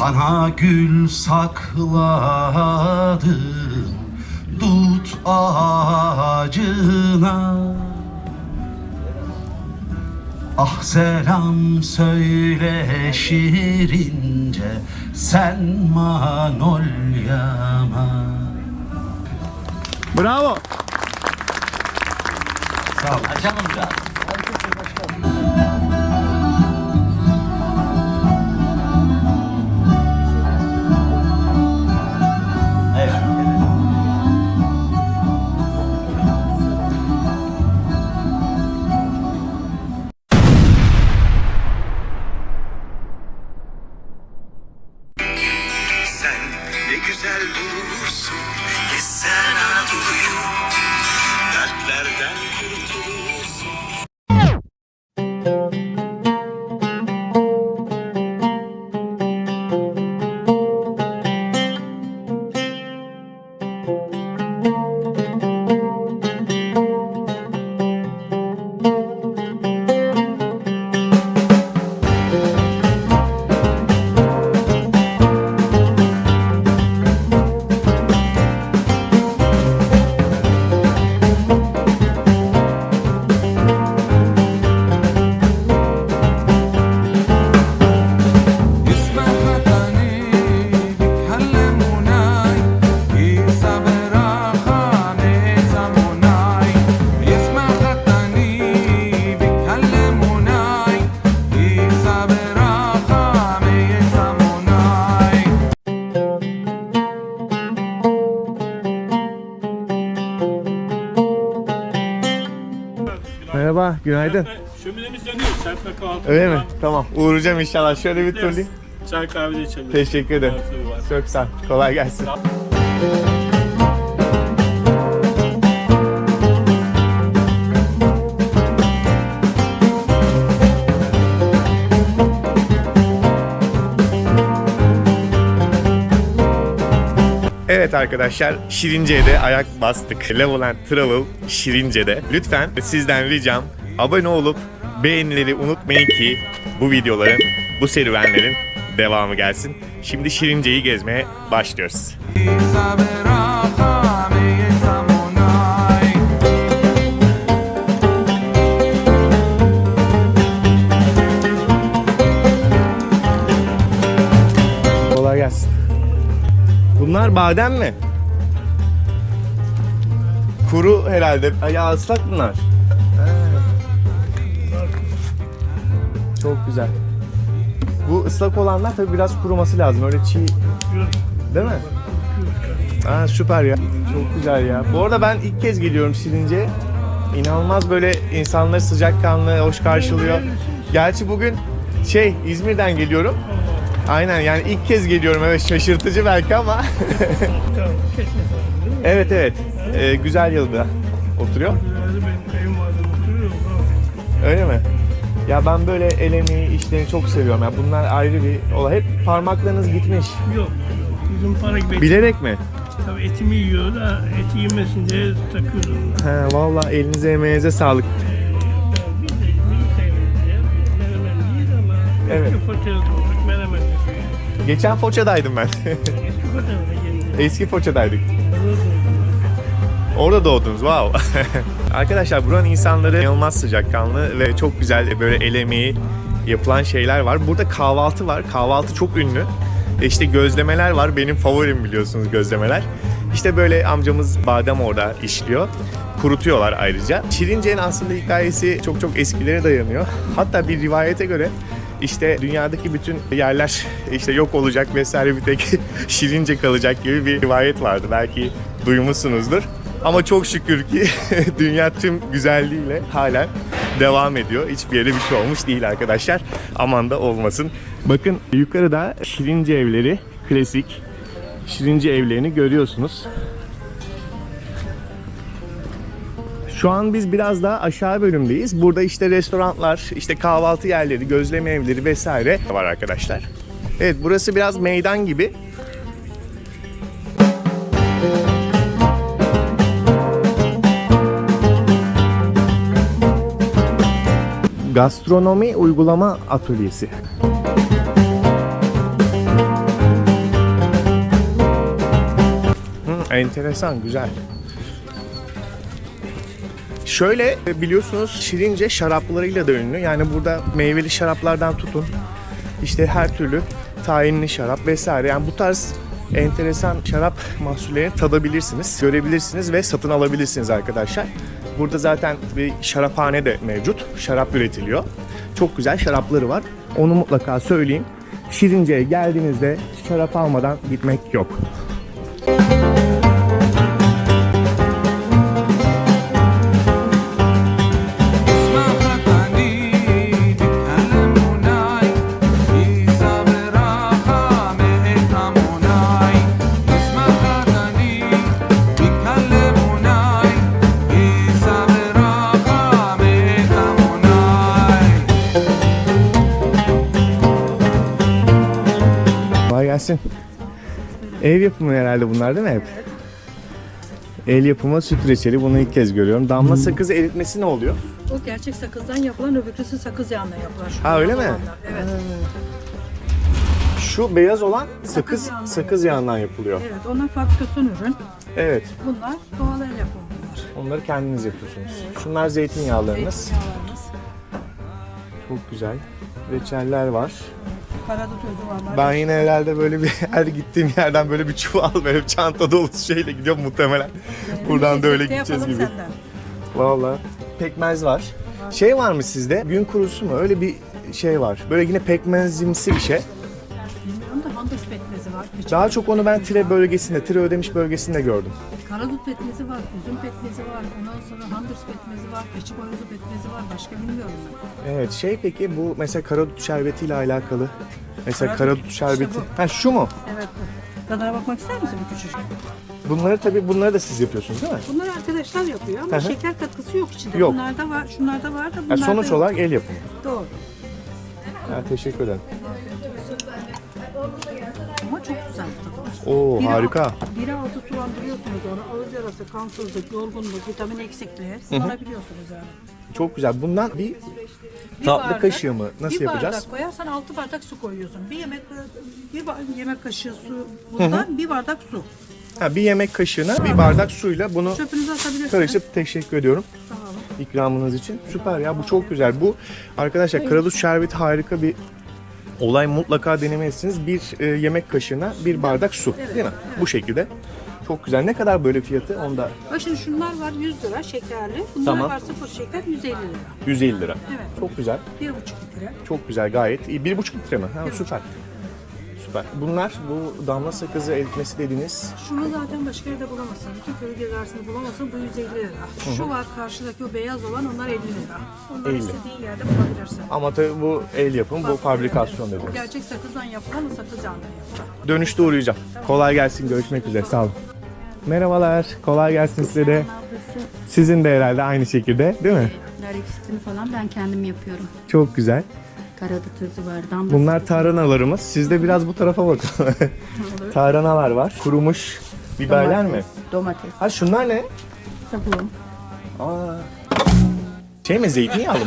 Sana gül sakladım Dut ağacına Ah selam söyle şirince Sen manolyama Bravo. Sağ ol. Açalım biraz. Ne güzel durursun Geçsen Anadolu'yu Dertlerden kurtulursun günaydın. Şöminemiz yanıyor. Serpme kahvaltı. Öyle mi? Tamam. Uğuracağım inşallah. Şöyle bir turlayayım. Çay kahve de içebiliriz. Teşekkür ederim. Var. Çok sağ ol. Kolay gelsin. Evet arkadaşlar Şirince'de ayak bastık. Level and Travel Şirince'de. Lütfen sizden ricam abone olup beğenileri unutmayın ki bu videoların, bu serüvenlerin devamı gelsin. Şimdi Şirince'yi gezmeye başlıyoruz. Kolay gelsin. Bunlar badem mi? Kuru herhalde. Ya ıslak bunlar. Çok güzel. Bu ıslak olanlar tabii biraz kuruması lazım. Öyle çiğ. Değil mi? Aa, süper ya. Çok güzel ya. Bu arada ben ilk kez geliyorum Şirince. İnanılmaz böyle insanları sıcakkanlı, hoş karşılıyor. Gerçi bugün şey İzmir'den geliyorum. Aynen yani ilk kez geliyorum evet şaşırtıcı belki ama. evet evet Ee, güzel yılda oturuyor. Öyle mi? Ya ben böyle el emeği işlerini çok seviyorum. Ya bunlar ayrı bir olay. Hep parmaklarınız gitmiş. Yok. Bizim para gibi. Bilerek mi? Tabii etimi yiyor da eti yemesin diye takıyoruz. He vallahi elinize emeğinize sağlık. Ama Evet. Geçen Foça'daydım ben. Eski Foça'daydık. Orada doğdunuz wow. Arkadaşlar buranın insanları inanılmaz sıcakkanlı ve çok güzel böyle el emeği yapılan şeyler var. Burada kahvaltı var. Kahvaltı çok ünlü. E İşte gözlemeler var. Benim favorim biliyorsunuz gözlemeler. İşte böyle amcamız badem orada işliyor. Kurutuyorlar ayrıca. Şirince'nin aslında hikayesi çok çok eskilere dayanıyor. Hatta bir rivayete göre işte dünyadaki bütün yerler işte yok olacak vesaire bir tek Şirince kalacak gibi bir rivayet vardı. Belki duymuşsunuzdur. Ama çok şükür ki dünya tüm güzelliğiyle halen devam ediyor. Hiçbir yere bir şey olmuş değil arkadaşlar. Aman da olmasın. Bakın yukarıda Şirince evleri, klasik Şirince evlerini görüyorsunuz. Şu an biz biraz daha aşağı bölümdeyiz. Burada işte restoranlar, işte kahvaltı yerleri, gözleme evleri vesaire var arkadaşlar. Evet burası biraz meydan gibi. Gastronomi Uygulama Atölyesi. Hı, enteresan, güzel. Şöyle e, biliyorsunuz Şirince şaraplarıyla da ünlü. Yani burada meyveli şaraplardan tutun. işte her türlü tayinli şarap vesaire. Yani bu tarz enteresan şarap mahsullerini tadabilirsiniz, görebilirsiniz ve satın alabilirsiniz arkadaşlar. Burada zaten bir şaraphane de mevcut. Şarap üretiliyor. Çok güzel şarapları var. Onu mutlaka söyleyeyim. Şirince'ye geldiğinizde şarap almadan gitmek yok. Gelsin. Ev yapımı herhalde bunlar değil mi hep? El yapımı süt reçeli bunu ilk kez görüyorum. Damla sakızı eritmesi ne oluyor? O gerçek sakızdan yapılan öbürküsü sakız yağından yapılan. Şu Ha, öyle mi? olanlar. Evet. Şu beyaz olan sakız yağından sakız yağından yapılıyor. Evet, onlar fabrikasyon ürün. Evet. Bunlar doğal el yapımı bunlar. Onları kendiniz yapıyorsunuz. Şunlar zeytinyağlarınız. Zeytinyağlarımız. Çok güzel. Reçeller var. Karadut özü var. Ben yine herhalde böyle bir her gittiğim yerden böyle bir çuval böyle bir çanta dolusu şeyle gidiyorum muhtemelen. Buradan da öyle gideceğiz gibi. Valla. Pekmez var. Şey var mı sizde? Gün kurusu mu? Öyle bir şey var. Böyle yine pekmezimsi bir şey. Handız pekmezi var. Küçük. Daha çok onu ben Tire bölgesinde, Tire ödemiş bölgesinde gördüm. Karadut pekmezi var, üzüm pekmezi var, ondan sonra handız pekmezi var, keçi boyozu pekmezi var. Başka bilmiyorum ben. Evet şey peki bu mesela karadut şerbetiyle alakalı. Mesela Karadut, karadut şerbeti. işte Ha şu mu? Evet bu. Tadına bakmak ister misin bu küçük? Bunları tabii bunları da siz yapıyorsunuz değil mi? Bunları arkadaşlar yapıyor ama Hı hı. şeker katkısı yok içinde. Yok. Bunlarda var, şunlarda var da bunlarda sonuç yok. olarak el yapımı. Doğru. Ya, teşekkür ederim. Ama çok güzel tadı. Oo harika. Biri altı sulandırıyorsunuz onu. Ağız yarası, kansızlık, yorgunluk, vitamin eksikliği kullanabiliyorsunuz yani. Çok güzel. Bundan bir Bir tatlı bardak- kaşığı mı? Nasıl bir yapacağız? bardak koyarsan altı bardak su koyuyorsun. Bir yemek bir ba- yemek kaşığı su bundan bir bardak su. Ha, bir yemek kaşığına bir bardak suyla bunu Çöpünüzü atabilirsiniz. teşekkür ediyorum Tamam. ikramınız için. Süper ya bu çok güzel. Bu arkadaşlar karadut şerbeti harika bir olay mutlaka denemelisiniz. Bir e, yemek kaşığına bir bardak su değil mi? Bu şekilde. Çok güzel. Ne kadar böyle fiyatı? Onda şimdi şunlar var 100 lira şekerli. Bunlar Tamam. var sıfır şeker 150 lira. 150 lira. Evet. Çok güzel. Bir buçuk litre. Çok güzel gayet iyi. Bir buçuk litre mi? Ha, süper. Süper. Bunlar bu damla sakızı eritmesi dediğiniz Şunu zaten başka yerde bulamazsın. Bütün köyü gezersiniz bulamazsın. Bu 150 lira. Şu var karşıdaki o beyaz olan onlar 50 lira. Onları 50. istediğin yerde bulabilirsin. ama tabii bu el yapımı, bu fabrikasyon dediğiniz. gerçek sakızdan yapılan mı sakız yağından yapılan. Dönüşte uğrayacağım. Kolay gelsin. Görüşmek üzere. Sağ olun. Merhabalar. Kolay gelsin size de. Sizin de herhalde aynı şekilde değil mi? Nar ekşisini falan ben kendim yapıyorum. Çok güzel. Karadut özü var, damla Bunlar tarhanalarımız. Siz de biraz bu tarafa bakın. Tarhanalar var. Kurumuş biberler mi? domates, Ha şunlar ne? sabun. Aa. Şey mi zeytinyağlı mı?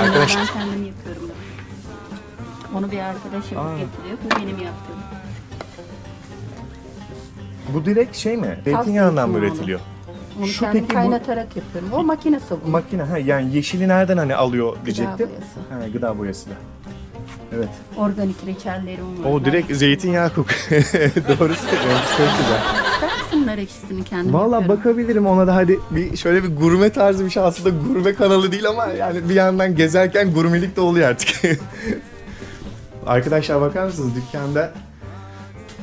Bunları Arkadaş- ben kendim yapıyorum. Onu bir arkadaş yapıp getiriyor. Bu benim yaptığım. Bu direkt şey mi? Zeytinyağından mı zeytinyağlı. üretiliyor? Onu Şu kendim peki bu- kaynatarak yapıyorum. O makine sabunu. Makine ha yani yeşili nereden hani alıyor diyecektim. boyası. Ha, gıda boyası da. Evet. Organik reçellerim var. O direkt zeytinyağı kokuyor. Doğru söylüyorsun. Çok güzel. İstersin nar ekşisini kendim Valla yapıyorum. bakabilirim ona da hadi bir şöyle bir gurme tarzı bir şey aslında gurme kanalı değil ama yani bir yandan gezerken gurmelik de oluyor artık. Arkadaşlar bakar mısınız dükkanda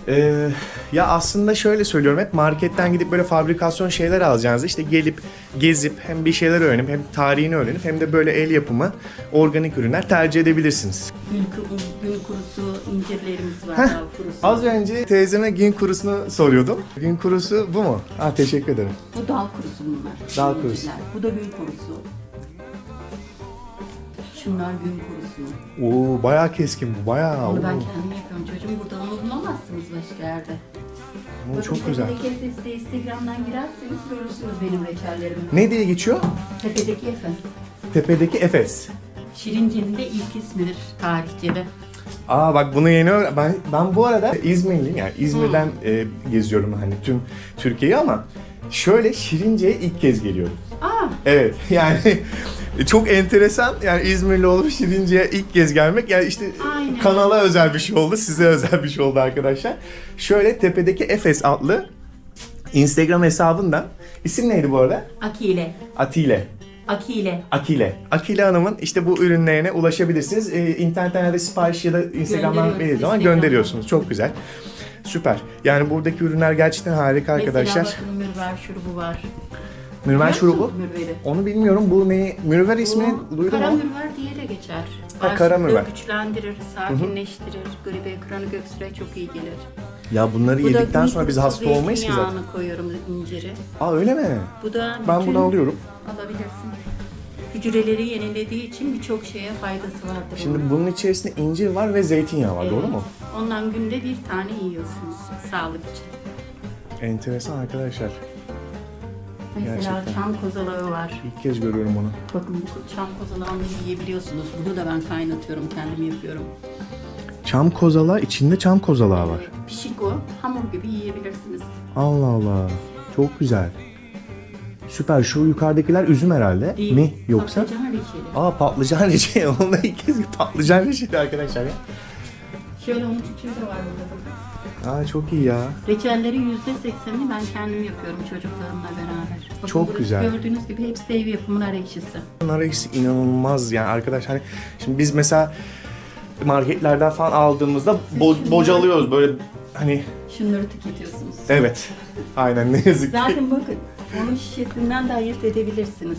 Ee, ya aslında şöyle söylüyorum hep marketten gidip böyle fabrikasyon şeyler alacağınızda işte gelip gezip hem bir şeyler öğrenip hem tarihini öğrenip hem de böyle el yapımı organik ürünler tercih edebilirsiniz. Kuru- gül kurusu, incirlerimiz var, Heh, kurusu. Az önce teyzeme gün kurusunu soruyordum. Gün kurusu bu mu? Ah teşekkür ederim. Bu dal kurusu bunlar. Dal İncirler. kurusu. Bu da gül kurusu. Şunlar gül kurusu. Oo bayağı keskin bu bayağı. Onu ben kendim yapıyorum. Bulamazsınız başka yerde. Oo, Bakın çok güzel. Tepedeki Efes'te Instagram'dan girerseniz görürsünüz benim reçellerimi. Ne diye geçiyor? Tepedeki Efes. Tepedeki Efes. Şirince'nin de ilk ismidir tarihçede. Aa bak bunu yeni öğren- ben ben bu arada İzmirliyim yani İzmir'den e, geziyorum hani tüm Türkiye'yi ama şöyle Şirince'ye ilk kez geliyorum. Aa, Evet yani çok enteresan yani İzmirli olup Şirince'ye ilk kez gelmek yani işte Aynen. kanala özel bir şey oldu size özel bir şey oldu arkadaşlar. Şöyle tepedeki Efes adlı Instagram hesabından isim neydi bu arada? Akile. Atile. Akile. Akile. Akile Hanım'ın işte bu ürünlerine ulaşabilirsiniz. Ee, internetten de sipariş ya da Instagram'dan verdiğiniz zaman Instagram'dan. gönderiyorsunuz. Çok güzel. Süper. Yani buradaki ürünler gerçekten harika arkadaşlar. Mesela bakın mürver şurubu var. Mürver Biliyor şurubu. musun Mürveri. Onu bilmiyorum. Bu neyi? Mürver ismini Bu duydum kara ama. mürver diye de geçer. Ha, kara mürver. güçlendirir, sakinleştirir, gribe, kronik öksürüğe çok iyi gelir. Ya bunları Bu da yedikten sonra biz hasta olmayız ki zaten. zeytinyağını koyuyorum inciri. Aa öyle mi? Bu da Ben bütün- bunu alıyorum. Alabilirsin. Hücreleri yenilediği için birçok şeye faydası vardır. Şimdi bunun içerisinde incir var ve zeytinyağı var. Doğru mu? Ondan günde bir tane yiyorsunuz sağlık için. Enteresan arkadaşlar. Mesela Gerçekten. çam kozalağı var. İlk kez görüyorum onu. Bakın bu çam kozalağını yiyebiliyorsunuz. Bunu da ben kaynatıyorum, kendim yapıyorum. Çam kozalağı içinde çam kozalağı var. Pişik o, hamur gibi yiyebilirsiniz. Allah Allah. Çok güzel. Süper. Şu yukarıdakiler üzüm herhalde. Değil. Mi? Yoksa? Patlıcan reçeli. Aa patlıcan reçeli. Onu da ilk kez patlıcan reçeli arkadaşlar ya. Şöyle onun tütüğü de var burada. Aa çok iyi ya. Reçelleri yüzde seksenini ben kendim yapıyorum çocuklarımla beraber. Bakın Çok burası güzel. Gördüğünüz gibi hepsi ev yapımı nar ekşisi. Nar ekşisi inanılmaz yani arkadaş hani şimdi biz mesela marketlerden falan aldığımızda bo- bocalıyoruz böyle hani Şunları tüketiyorsunuz. evet aynen ne yazık ki Zaten bakın onun şişesinden de ayırt edebilirsiniz.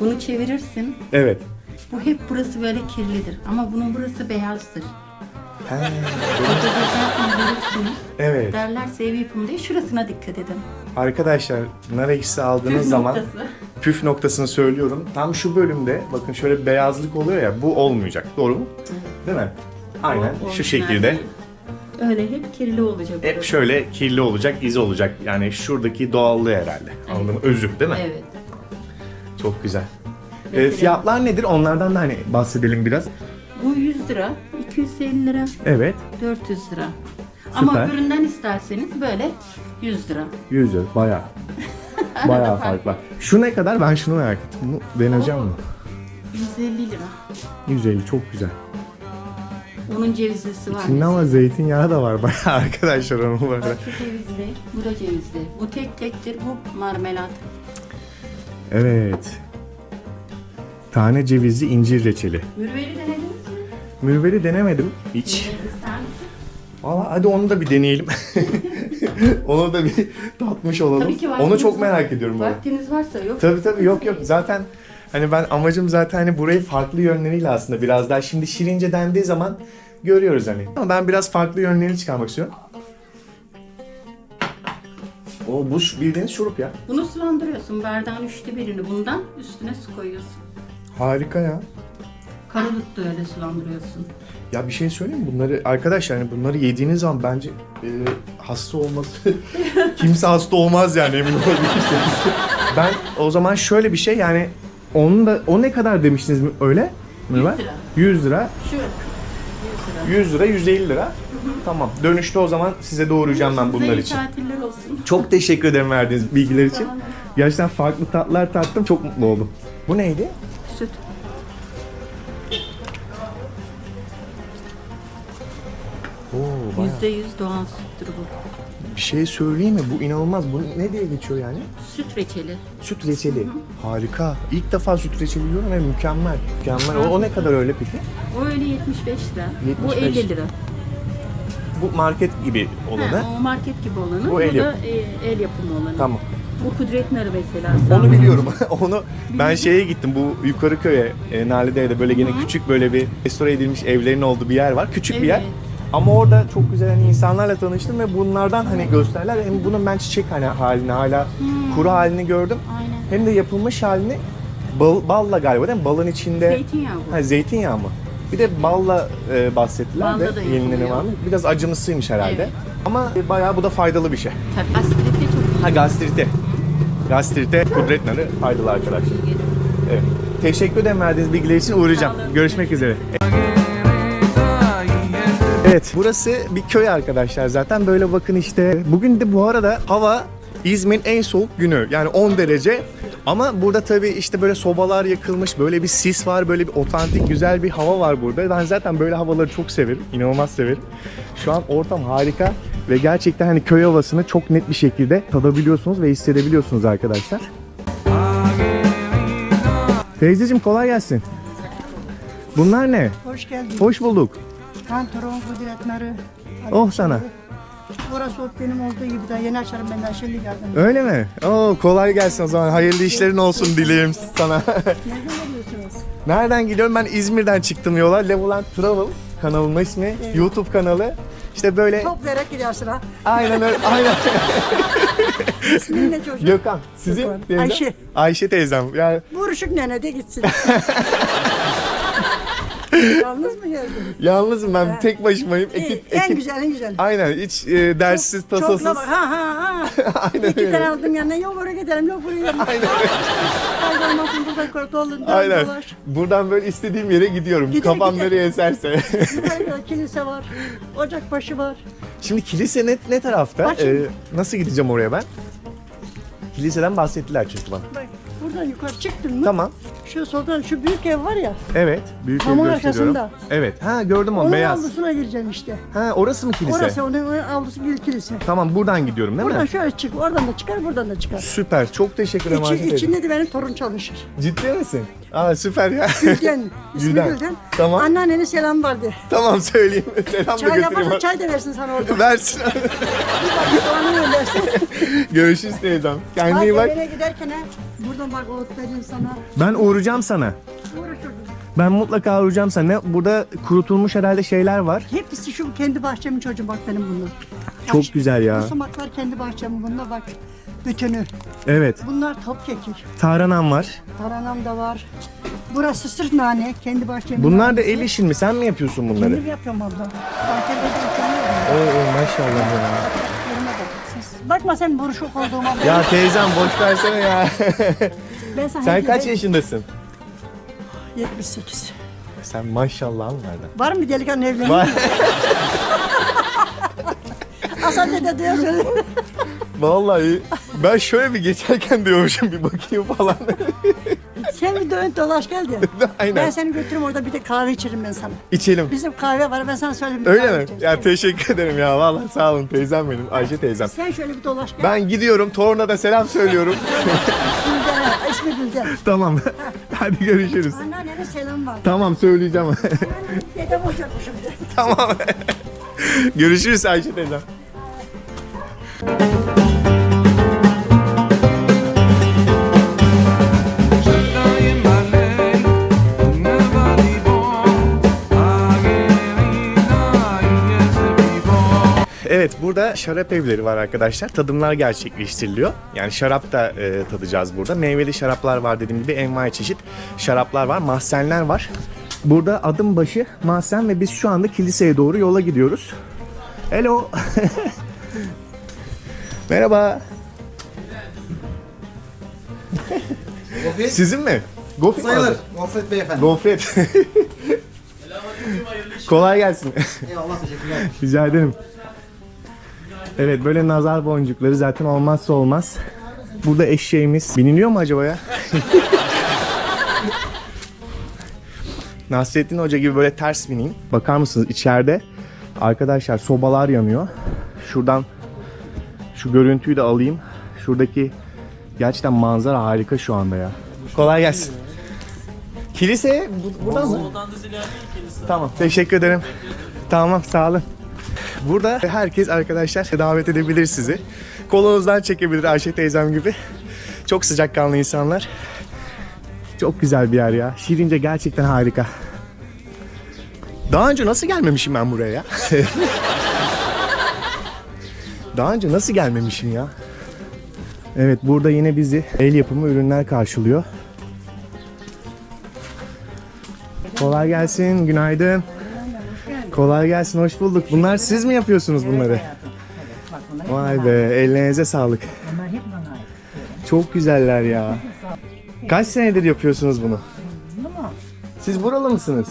Bunu çevirirsin. evet Bu hep burası böyle kirlidir. Ama bunun burası beyazdır. He, görürsünüz. evet Derlerse ev yapımı diye şurasına dikkat edin. arkadaşlar nar ekşisi aldığınız Püf zaman noktası. püf noktasını söylüyorum tam şu bölümde bakın şöyle bir beyazlık oluyor ya bu olmayacak doğru mu? Değil mi? Aynen O şu orijinal şekilde değil. Öyle hep kirli olacak. hep burası. şöyle kirli olacak iz olacak yani şuradaki doğallığı herhalde anladın mı? Özü değil mi? Evet. Çok güzel. Ee, Mesela- fiyatlar nedir? Onlardan da hani bahsedelim biraz. Bu 100 lira, 250 lira, Evet. 400 lira. Ama Süper. üründen isterseniz böyle 100 lira. 100 lira. Bayağı. Bayağı fark var. Şu ne kadar? Ben şunu merak ettim. Bunu deneyeceğim mi? 150 lira. 150 çok güzel. Onun cevizlisi var. İçinde ama zeytinyağı da var bayağı arkadaşlar onun bu arada. Bak şu cevizli, bu da cevizli. Bu tek tektir, bu marmelat. Evet. Tane cevizli incir reçeli. Mürveri denediniz mi? Mürveri denemedim hiç. Valla hadi onu da bir deneyelim. onu da bir tatmış olalım. Tabii ki Onu çok var- merak ediyorum. bu arada. Vaktiniz varsa yok. Tabii tabii yok yok zaten hani ben amacım zaten hani burayı farklı yönleriyle aslında biraz daha şimdi Şirince dendiği zaman görüyoruz hani. Ama ben biraz farklı yönlerini çıkarmak istiyorum. O bu bildiğiniz şurup ya. Bunu sulandırıyorsun. Bardağın üçte birini bundan üstüne su koyuyorsun. Harika ya. Karadut da öyle sulandırıyorsun. Ya bir şey söyleyeyim mi? Bunları arkadaşlar hani bunları yediğiniz zaman bence e, hasta olması kimse hasta olmaz yani emin olabilirsiniz. ben o zaman şöyle bir şey yani onun da o ne kadar demiştiniz mi öyle? 100 var? lira. 100 lira. Şu 100 lira. 100 lira 150 lira. Tamam. Dönüşte o zaman size doğrayacağım ben bunlar için. tatiller olsun. Çok teşekkür ederim verdiğiniz bilgiler için. Gerçekten farklı tatlar tattım. Çok mutlu oldum. Bu neydi? Yüzde yüz doğal süttür bu. Bir şey söyleyeyim mi? Bu inanılmaz. Bu ne diye geçiyor yani? Süt reçeli. Süt reçeli. Harika. İlk defa süt reçeli yiyorum ve mükemmel. Mükemmel. O, o ne kadar öyle peki? O öyle 75 lira. Bu 75. 50 lira. Bu market gibi olanı. Ha, o market gibi olanı. Bu Bu, el da yap- e, el yapımı olanı. Tamam. Bu kudret narı mesela. Onu biliyorum. Onu ben şeye gittim. Bu yukarı köye, e, Nalide'de böyle gene küçük böyle bir restore edilmiş evlerin olduğu bir yer var. Küçük bir yer. Evet. Ama orada çok güzel hani insanlarla tanıştım ve bunlardan hani gösterler. Hem bunun ben çiçek hani halini hala kuru halini gördüm. Aynen. Hem de yapılmış halini bal, balla galiba değil mi? Balın içinde Zeytinyağı bu. Ha, zeytinyağı mı? Bir de balla e, bahsettiler Balla de yenileni var mı? Biraz acımsıymış herhalde. Evet. Ama e, bayağı bu da faydalı bir şey. Tabii asidite çok iyi. Ha gastrite. Gastrite kudret narı faydalı arkadaşlar. Evet. Teşekkür ederim verdiğiniz bilgiler için uğrayacağım. Görüşmek üzere. Evet burası bir köy arkadaşlar zaten böyle bakın işte. Bugün de bu arada hava İzmir'in en soğuk günü yani 10 derece. Ama burada tabii işte böyle sobalar yakılmış, böyle bir sis var, böyle bir otantik güzel bir hava var burada. Ben zaten böyle havaları çok severim, inanılmaz severim. Şu an ortam harika ve gerçekten hani köy havasını çok net bir şekilde tadabiliyorsunuz ve hissedebiliyorsunuz arkadaşlar. Teyzeciğim kolay gelsin. Bunlar ne? Hoş geldin. Hoş bulduk. Kantoron kudretleri. Oh sana. Orası ot benim olduğu gibi de yeni açarım ben de şimdi geldim. Öyle mi? Oo, kolay gelsin o zaman. Hayırlı işlerin olsun dileyim sana. Nereden geliyorsunuz? Nereden gidiyorum? Ben İzmir'den çıktım yola. Levoland Travel kanalımın ismi. YouTube kanalı. İşte böyle Toplayarak gidersin ha. aynen öyle. Aynen. İsmin ne çocuk? Gökhan. Sizin Gökhan. Ayşe. Ayşe teyzem. Yani Buruşuk nene de gitsin. Yalnız mı geldin? yalnızım ben. Tek başımayım. İyi, Ekip, en ekip. güzel en güzel. Aynen. Hiç e, derssiz, tasasız. Çok lava- Ha ha ha. Aynen İki öyle. tane aldım yanına. Yok oraya gidelim yok buraya gidelim. Aynen öyle. Kaybolmasın burada dolun. Aynen. Dolaş. Buradan böyle istediğim yere gidiyorum. Gider, Kafam gider. nereye eserse. Yukarıda kilise var. Ocakbaşı var. Şimdi kilise ne, ne tarafta? Bak şimdi. Ee, nasıl gideceğim oraya ben? Kiliseden bahsettiler çünkü bana. Bak buradan yukarı çıktın mı? Tamam. Şu soldan şu büyük ev var ya. Evet. Büyük Hamur gösteriyorum. arkasında. Evet. Ha gördüm onu Onun beyaz. avlusuna gireceksin işte. Ha orası mı kilise? Orası onun avlusu bir kilise. Tamam buradan gidiyorum değil Buradan mi? şöyle çık, oradan da çıkar, buradan da çıkar. Süper. Çok teşekkür ederim İçi, içinde de benim torun çalışır. Ciddi misin? Aa süper ya. Gülden, ismi Gülden. Gülden. Tamam. Anneannenin selam vardı. tamam söyleyeyim. Selam da Çay götüreyim. yaparsa çay da versin sana orada. Versin. Bir bak soğanı göndersin. Görüşürüz teyzem. Kendine iyi Bak bak. giderken ha, buradan bak ot verin sana. Ben uğrayacağım sana. Uğraşırdım. Ben mutlaka uğrayacağım sana. Ne- Burada kurutulmuş herhalde şeyler var. Hepsi şu kendi bahçemin çocuğum bak benim bunlar. Çok güzel ya. Bu sumaklar kendi bahçemin bunlar bak. Bütünü. Evet. Bunlar top kekik. Tarhanam var. Taranam da var. Burası sırf nane. Kendi bahçemin Bunlar da nanesi. el işin mi? Sen mi yapıyorsun bunları? Kendim yapıyorum orada. Bahçede de yapıyorum. Oo maşallah ya. Yerine bak. Siz- Bakma sen buruşuk olduğuma. Ya teyzem boş versene ya. ben sana Sen kaç yaşındasın? 78. Sen maşallah nereden? Var mı delikanlı evleniyor? Var. Hasan dede diyor. Vallahi ben şöyle bir geçerken diyormuşum bir bakayım falan. Sen bir dön dolaş gel diye. Aynen. Ben seni götürürüm orada bir de kahve içiririm ben sana. İçelim. Bizim kahve var ben sana söyleyeyim. bir Öyle kahve mi? içeriz. Ya teşekkür ederim ya. Vallahi sağ olun teyzem benim. Ayşe teyzem. Sen şöyle bir dolaş gel. Ben gidiyorum. Torna'da selam söylüyorum. Gülden, ismi Gülden. tamam. Hadi görüşürüz. Anneannenin selam var. Tamam söyleyeceğim. Dedem olacakmışım tamam. görüşürüz Ayşe teyzem. Evet burada şarap evleri var arkadaşlar. Tadımlar gerçekleştiriliyor. Yani şarap da e, tadacağız burada. Meyveli şaraplar var dediğim gibi envai çeşit şaraplar var. Mahzenler var. Burada adım başı mahzen ve biz şu anda kiliseye doğru yola gidiyoruz. Hello. Merhaba. Sizin mi? Gofret Sayılır. Gofret beyefendi. Gofret. Kolay gelsin. Eyvallah teşekkürler. Rica ederim. Evet böyle nazar boncukları zaten olmazsa olmaz. Burada eşeğimiz. Biniliyor mu acaba ya? Nasrettin Hoca gibi böyle ters bineyim. Bakar mısınız içeride arkadaşlar sobalar yanıyor. Şuradan şu görüntüyü de alayım. Şuradaki gerçekten manzara harika şu anda ya. Kolay gelsin. Kilise bu, buradan mı? Tamam teşekkür ederim. Tamam sağ olun. Burada herkes arkadaşlar davet edebilir sizi. Kolunuzdan çekebilir Ayşe teyzem gibi. Çok sıcakkanlı insanlar. Çok güzel bir yer ya. Şirince gerçekten harika. Daha önce nasıl gelmemişim ben buraya ya? Daha önce nasıl gelmemişim ya? Evet burada yine bizi el yapımı ürünler karşılıyor. Kolay gelsin, günaydın. Kolay gelsin, hoş bulduk. Bunlar siz mi yapıyorsunuz bunları? Vay be, ellerinize sağlık. Çok güzeller ya. Kaç senedir yapıyorsunuz bunu? Siz buralı mısınız?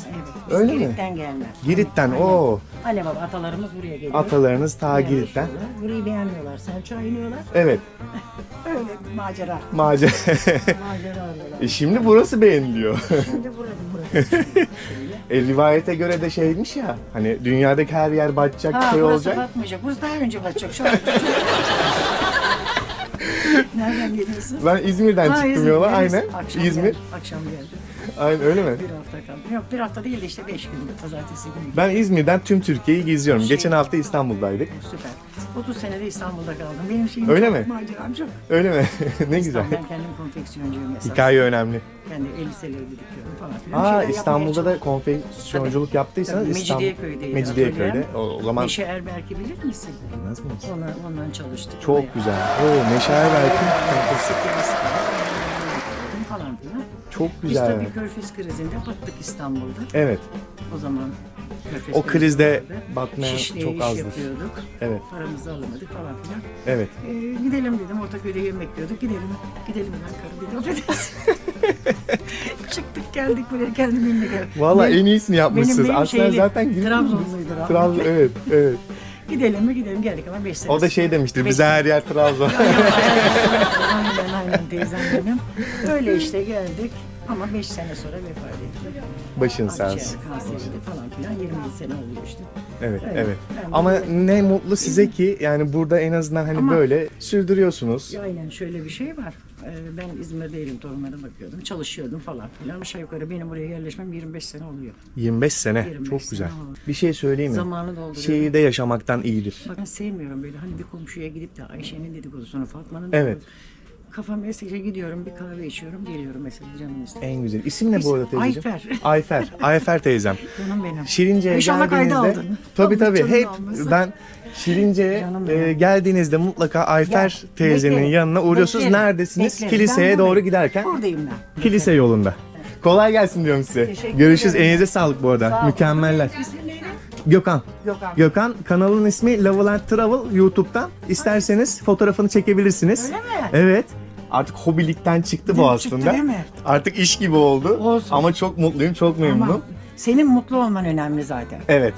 Evet. Öyle mi? Girit'ten gelme. Girit'ten. Oo. Anne baba atalarımız buraya geliyor. Atalarınız ta Buraya Girit'ten. yaşıyorlar. Burayı beğenmiyorlar. Selçuk'a iniyorlar. Evet. Öyle macera. Macera. Macera arıyorlar. E şimdi burası beğeniliyor. Şimdi burada burası. e, rivayete göre de şeymiş ya. Hani dünyadaki her yer batacak Ha şey burası olacak. batmayacak. Burası daha önce batacak. Şu an. Nereden geliyorsun? Ben İzmir'den Ha, çıktım İzmir, yola. Aynen. Akşam İzmir. Geldim. Akşam geldim. Aynen öyle mi? Bir hafta kaldım. Yok bir hafta değil de işte beş gün. Pazartesi günü. Ben İzmir'den tüm Türkiye'yi geziyorum. Şey- Geçen hafta İstanbul'daydık. Süper. 30 senede İstanbul'da kaldım. Benim şeyim Öyle çok, mi? Maceram çok. Öyle mi? ne güzel. Ben kendim konfeksiyoncuyum mesela. Hikaye önemli. Kendi elbiseleri dikiyorum falan filan. Aa Şeyler İstanbul'da da konfeksiyonculuk yaptıysanız İstanbul. Mecidiyeköy'de. O, o zaman Neşe Erberk'i bilir misin? bilmez miyiz? Ondan, ondan çalıştık. Çok Bayağı. güzel. Oo Meşale belki. falan filan. Çok Biz güzel. tabii Körfez krizinde battık İstanbul'da. Evet. O zaman Körfez O krizde vardı. batmayan Şişli'ye çok iş azdır. yapıyorduk. Evet. Paramızı alamadık falan filan. Evet. Ee, gidelim dedim Ortaköy'de yemek yiyorduk. Gidelim. Gidelim ben karı dedi. Affedersin. Çıktık geldik buraya kendim evime geldim. Valla en iyisini yapmışsınız. benim Aslında şeyli, zaten Girit- Trabzonluydu rahmetli. Trabzon evet evet. Gidelim mi gidelim geldik ama 5 sene. O da şey demiştir. Bize her yer Trabzon. aynen aynen teyzem benim. Öyle işte geldik ama 5 sene sonra vefat etti. Başın sağ Akciğer olsun. kanseriydi falan filan 27 sene oldu işte. Evet Evet. evet. Ben Ama böyle- ne mutlu size ki yani burada en azından hani Ama- böyle sürdürüyorsunuz. Aynen şöyle bir şey var. Ee, Ben İzmir'deydim torunlara bakıyordum. Çalışıyordum falan filan. Aşağı yukarı benim buraya yerleşmem 25 sene oluyor. 25 sene. 25 Çok sene güzel. oldu. Bir şey söyleyeyim mi? Zamanı dolduruyor. Şehirde yaşamaktan iyidir. Bak ben sevmiyorum böyle hani bir komşuya gidip de Ayşe'nin dedikodusunu Fatma'nın Evet. dedikodusunu. Kafam esirce gidiyorum bir kahve içiyorum geliyorum mesela canım istedim. En güzel. İsim ne bu arada teyzeciğim? Ayfer. Ayfer. Ayfer teyzem. Canım benim. Şirince'ye İnşallah kayda geldiğinizde aldın. tabii tabii hep almasın. ben Şirince'ye Canım e, geldiğinizde mutlaka Ayfer Gel, teyzenin beklerim, yanına uğruyorsunuz. beklerim, Neredesiniz? beklerim. Kiliseye Ben doğru buradayım. giderken Buradayım ben. kilise yolunda. Kolay gelsin diyorum size. Teşekkür Görüşürüz. ederim. Elinize sağlık bu arada. Mükemmeller. İsmin neydi? Gökhan. Gökhan. Gökhan kanalın ismi Love and Travel YouTube'dan. İsterseniz fotoğrafını çekebilirsiniz. Öyle mi? Evet. Artık hobilikten çıktı bu mi? aslında. Çıktı değil mi? Artık iş gibi oldu. Olsun. Ama çok mutluyum, çok memnunum. Ama senin mutlu olman önemli zaten. Evet.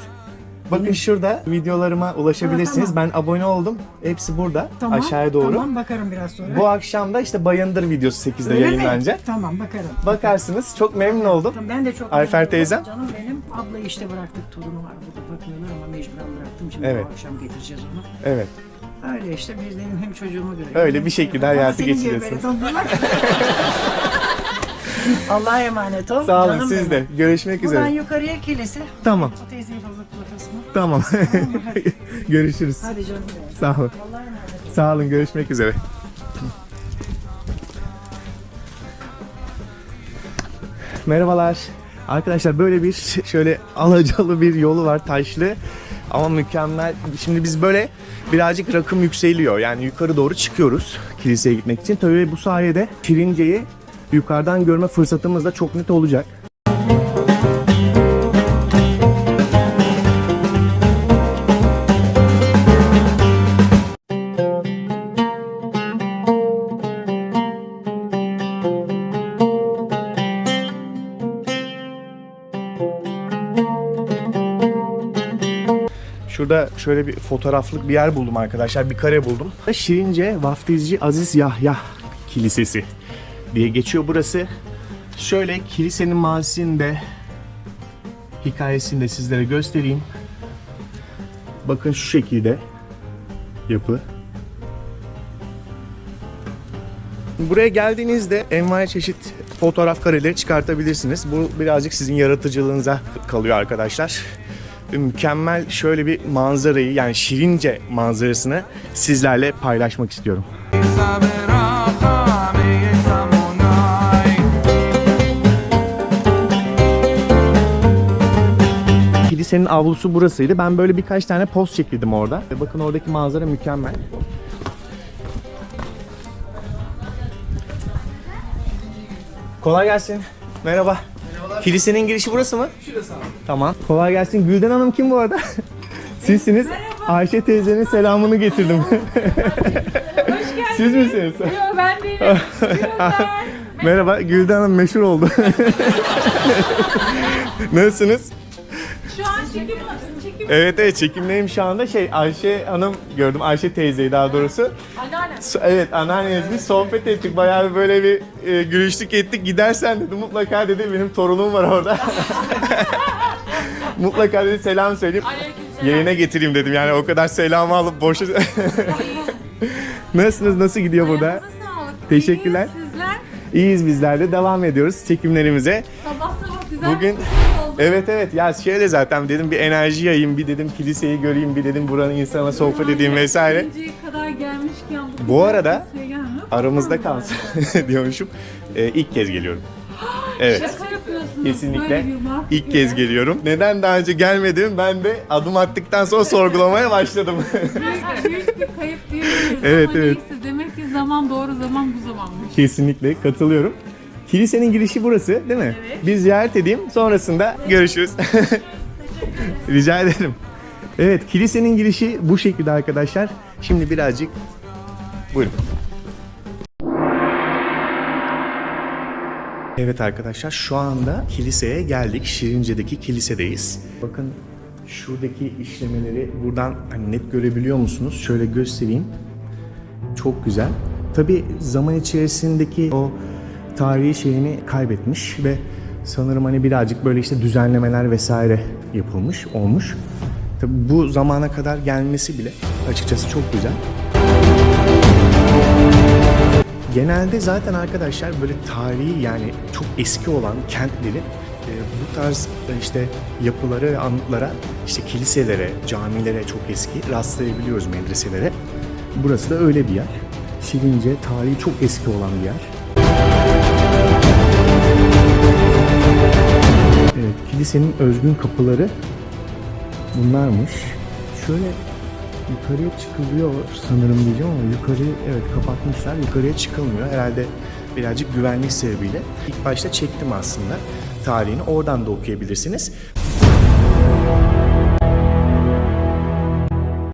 Bakın Benim- şurada videolarıma ulaşabilirsiniz. Ha, Ben abone oldum. Hepsi burada. Tamam. Aşağıya doğru. Tamam bakarım biraz sonra. Bu akşam da işte Bayındır videosu 8'de Öyle mi? yayınlanacak. Tamam bakarım. Bakarsınız. Çok memnun oldum. Tamam, ben de çok Ayfer teyzem? Canım benim. Abla işte bıraktık torunu var burada bakıyorlar ama mecburen bıraktım. Şimdi Evet. bu akşam getireceğiz onu. Evet. Öyle işte biz benim hem çocuğumu görüyorum. Öyle bir şekilde hayatı geçiriyorsun. Allah'a emanet ol. Sağ olun Canım siz benim. de. Görüşmek Buradan üzere. yukarıya kilise. Tamam. O teyzeyi fazla kulakasma. Tamam. Görüşürüz. Hadi canım benim. Sağ olun. Allah'a emanet. Sağ olun. Görüşmek üzere. Merhabalar. Arkadaşlar böyle bir şöyle alacalı bir yolu var taşlı ama mükemmel. Şimdi biz böyle birazcık rakım yükseliyor. Yani yukarı doğru çıkıyoruz kiliseye gitmek için. Tabii bu sayede Şirince'yi yukarıdan görme fırsatımız da çok net olacak. Şöyle bir fotoğraflık bir yer buldum arkadaşlar. Bir kare buldum. Şirince Vaftizci Aziz Yahya Kilisesi diye geçiyor burası. Şöyle kilisenin mazisinde hikayesini de sizlere göstereyim. Bakın şu şekilde yapı. Buraya geldiğinizde envai çeşit fotoğraf kareleri çıkartabilirsiniz. Bu birazcık sizin yaratıcılığınıza kalıyor arkadaşlar. Mükemmel şöyle bir manzarayı yani Şirince manzarasını sizlerle paylaşmak istiyorum. Kilisenin avlusu burasıydı. Ben böyle birkaç tane post çekildim orada. Ve Bakın oradaki manzara mükemmel. Kolay gelsin. Merhaba. Kilisenin girişi burası mı? Şurası abi. Tamam. Kolay gelsin. Gülden Hanım kim bu arada? Sizsiniz. Ayşe teyzenin selamını getirdim. Hoş geldiniz. Siz misiniz? Yo, ben değilim. Merhaba, Gülden Hanım meşhur oldu. Nasılsınız? Şu an çekim çekim Evet evet çekimdeyim şu anda. Şey Ayşe Hanım gördüm. Ayşe teyzeyi daha doğrusu. anneannem. So- Evet anneanneniz biz sohbet ettik. Bayağı bir böyle bir e, gülüştük ettik. Gidersen dedi mutlaka dedi benim torunum var orada. mutlaka dedi selam söyleyeyim. Yayına getireyim dedim. Yani o kadar selamı alıp boşa... Nasılsınız? Nasıl gidiyor burada? Sağlık. Teşekkürler. Sizler İyiyiz bizler de. Devam ediyoruz çekimlerimize. sabah sabah güzel Bugün. Evet evet ya şöyle zaten dedim bir enerji yayayım bir dedim kiliseyi göreyim bir dedim buranın insana sohbet edeyim vesaire. İkinciye kadar gelmişken Bu arada kiliseye gelme. aramızda kalsın diyormuşum. Ee, ilk kez geliyorum. Evet. Şaka yapıyorsunuz. Kesinlikle Böyle bir mahkum ilk kez geliyorum. Neden daha önce gelmedim? Ben de adım attıktan sonra sorgulamaya başladım. Büyük, büyük bir kayıp diyebiliriz. Evet, Ama evet. neyse demek ki zaman doğru zaman bu zamanmış. Kesinlikle katılıyorum. Kilisenin girişi burası değil mi? Biz ziyaret edeyim sonrasında görüşürüz. Rica ederim. Evet kilisenin girişi bu şekilde arkadaşlar. Şimdi birazcık buyurun. Evet arkadaşlar şu anda kiliseye geldik. Şirince'deki kilisedeyiz. Bakın şuradaki işlemeleri buradan hani net görebiliyor musunuz? Şöyle göstereyim. Çok güzel. Tabi zaman içerisindeki o tarihi şeyini kaybetmiş ve sanırım hani birazcık böyle işte düzenlemeler vesaire yapılmış, olmuş. Tabi bu zamana kadar gelmesi bile açıkçası çok güzel. Genelde zaten arkadaşlar böyle tarihi yani çok eski olan kentlerin e, bu tarz e, işte yapılara ve anıtlara işte kiliselere, camilere çok eski rastlayabiliyoruz medreselere. Burası da öyle bir yer. Şirince tarihi çok eski olan bir yer. Evet, kilisenin özgün kapıları bunlarmış. Şöyle yukarıya çıkılıyor sanırım diyeceğim ama yukarı evet kapatmışlar. Yukarıya çıkılmıyor. Herhalde birazcık güvenlik sebebiyle. İlk başta çektim aslında tarihini. Oradan da okuyabilirsiniz.